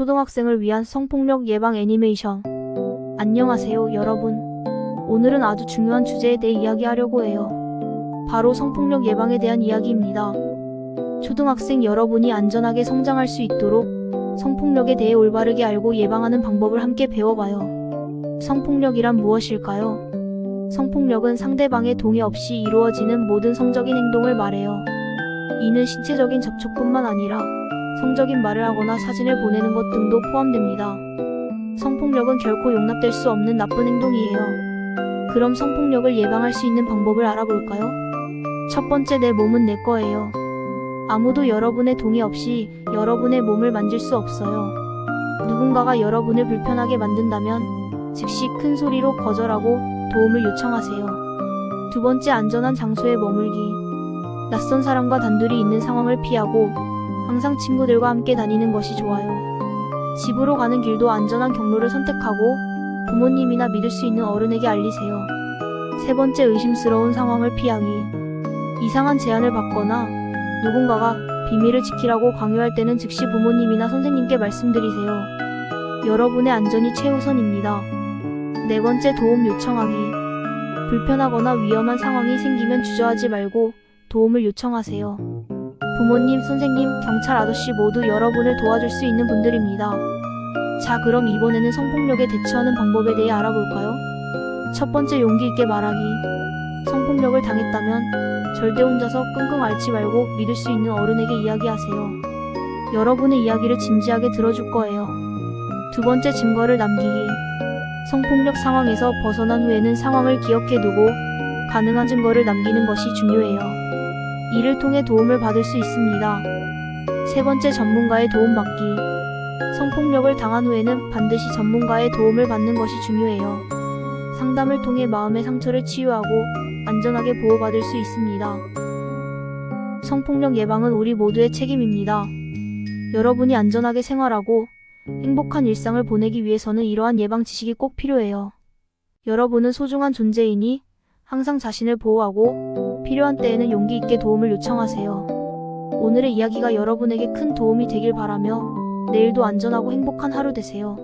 초등학생을 위한 성폭력 예방 애니메이션. 안녕하세요, 여러분. 오늘은 아주 중요한 주제에 대해 이야기하려고 해요. 바로 성폭력 예방에 대한 이야기입니다. 초등학생 여러분이 안전하게 성장할 수 있도록 성폭력에 대해 올바르게 알고 예방하는 방법을 함께 배워봐요. 성폭력이란 무엇일까요? 성폭력은 상대방의 동의 없이 이루어지는 모든 성적인 행동을 말해요. 이는 신체적인 접촉뿐만 아니라 성적인 말을 하거나 사진을 보내는 것 등도 포함됩니다. 성폭력은 결코 용납될 수 없는 나쁜 행동이에요. 그럼 성폭력을 예방할 수 있는 방법을 알아볼까요? 첫 번째 내 몸은 내 거예요. 아무도 여러분의 동의 없이 여러분의 몸을 만질 수 없어요. 누군가가 여러분을 불편하게 만든다면 즉시 큰 소리로 거절하고 도움을 요청하세요. 두 번째 안전한 장소에 머물기. 낯선 사람과 단둘이 있는 상황을 피하고 항상 친구들과 함께 다니는 것이 좋아요. 집으로 가는 길도 안전한 경로를 선택하고 부모님이나 믿을 수 있는 어른에게 알리세요. 세 번째 의심스러운 상황을 피하기. 이상한 제안을 받거나 누군가가 비밀을 지키라고 강요할 때는 즉시 부모님이나 선생님께 말씀드리세요. 여러분의 안전이 최우선입니다. 네 번째 도움 요청하기. 불편하거나 위험한 상황이 생기면 주저하지 말고 도움을 요청하세요. 부모님, 선생님, 경찰 아저씨 모두 여러분을 도와줄 수 있는 분들입니다. 자, 그럼 이번에는 성폭력에 대처하는 방법에 대해 알아볼까요? 첫 번째 용기 있게 말하기. 성폭력을 당했다면 절대 혼자서 끙끙 앓지 말고 믿을 수 있는 어른에게 이야기하세요. 여러분의 이야기를 진지하게 들어줄 거예요. 두 번째 증거를 남기기. 성폭력 상황에서 벗어난 후에는 상황을 기억해 두고 가능한 증거를 남기는 것이 중요해요. 이를 통해 도움을 받을 수 있습니다. 세 번째 전문가의 도움받기. 성폭력을 당한 후에는 반드시 전문가의 도움을 받는 것이 중요해요. 상담을 통해 마음의 상처를 치유하고 안전하게 보호받을 수 있습니다. 성폭력 예방은 우리 모두의 책임입니다. 여러분이 안전하게 생활하고 행복한 일상을 보내기 위해서는 이러한 예방 지식이 꼭 필요해요. 여러분은 소중한 존재이니 항상 자신을 보호하고 필요한 때에는 용기 있게 도움을 요청하세요. 오늘의 이야기가 여러분에게 큰 도움이 되길 바라며 내일도 안전하고 행복한 하루 되세요.